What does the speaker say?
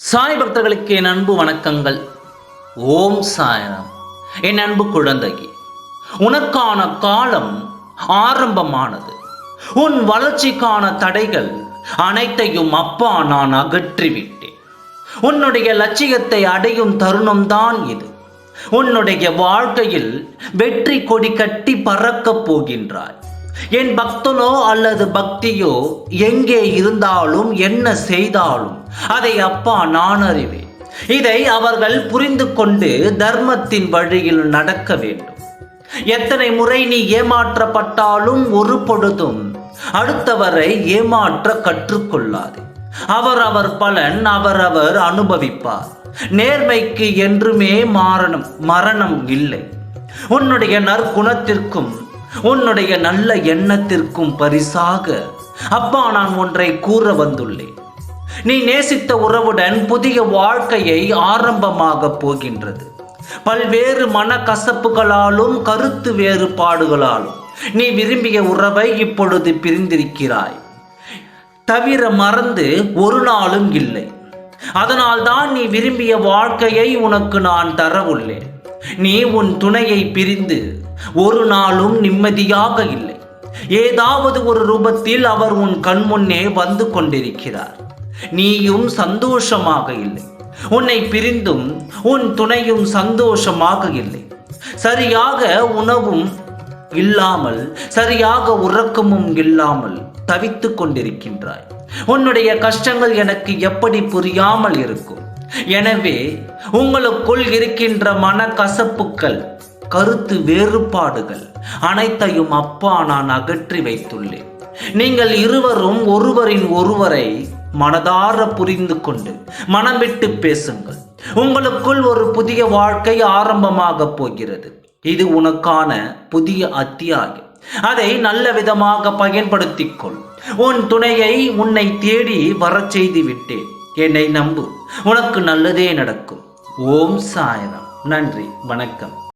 சாய் பக்தர்களுக்கு என் அன்பு வணக்கங்கள். ஓம் சாயனம் என் அன்பு குழந்தையே உனக்கான காலம் ஆரம்பமானது. உன் வளர்ச்சிக்கான தடைகள் அனைத்தையும் அப்பா நான் அகற்றிவிட்டேன். உன்னுடைய லட்சியத்தை அடையும் தருணம்தான் இது. உன்னுடைய வாழ்க்கையில் வெற்றி கொடி கட்டி பறக்கப் போகின்றாய். என் பக்தனோ அல்லது பக்தியோ எங்கே இருந்தாலும் என்ன செய்தாலும் அதை அப்பா நான் அறிவேன். இதை அவர்கள் புரிந்து கொண்டு தர்மத்தின் வழியில் நடக்க வேண்டும். எத்தனை முறை நீ ஏமாற்றப்பட்டாலும் ஒரு பொழுதும் அடுத்தவரை ஏமாற்ற கற்றுக்கொள்ளாது. அவரவர் பலன் அவரவர் அனுபவிப்பார். நேர்மைக்கு என்றுமே மாறணும் மரணம் இல்லை. உன்னுடைய நற்குணத்திற்கும் உன்னுடைய நல்ல எண்ணத்திற்கும் பரிசாக அப்பா நான் ஒன்றை கூற வந்துள்ளேன். நீ நேசித்த உறவுடன் புதிய வாழ்க்கையை ஆரம்பமாக போகின்றது. பல்வேறு மனக்கசப்புகளாலும் கருத்து வேறுபாடுகளாலும் நீ விரும்பிய உறவை இப்பொழுது பிரிந்திருக்கிறாய். தவிர மறந்து ஒரு நாளும் இல்லை. அதனால்தான் நீ விரும்பிய வாழ்க்கையை உனக்கு நான் தரவுள்ளேன். நீ உன் துணையை பிரிந்து ஒரு நாளும் நிம்மதியாக இல்லை. ஏதாவது ஒரு ரூபத்தில் அவர் உன் கண் முன்னே வந்து கொண்டிருக்கிறார். நீயும் சந்தோஷமாக இல்லை. உன்னை பிரிந்தும் உன் துணையும் சந்தோஷமாக இல்லை. சரியாக உணவும் இல்லாமல் சரியாக உறக்கமும் இல்லாமல் தவித்துக் கொண்டிருக்கின்றாய். உன்னுடைய கஷ்டங்கள் எனக்கு எப்படி புரியாமல் இருக்கும்? எனவே உங்களுக்குள் இருக்கின்ற மன கசப்புக்கள் கருத்து வேறுபாடுகள் அனைத்தையும் அப்பா நான் அகற்றி வைத்துள்ளேன். நீங்கள் இருவரும் ஒருவரின் ஒருவரை மனதார புரிந்து கொண்டு மனம் விட்டு பேசுங்கள். உங்களுக்குள் ஒரு புதிய வாழ்க்கை ஆரம்பமாக போகிறது. இது உனக்கான புதிய அத்தியாயம். அதை நல்ல விதமாக பயன்படுத்திக் கொள் உன் துணையை உன்னை தேடி வரச் செய்து விட்டேன் என்னை நம்பு. உனக்கு நல்லதே நடக்கும். ஓம் சாயனம் நன்றி. வணக்கம்.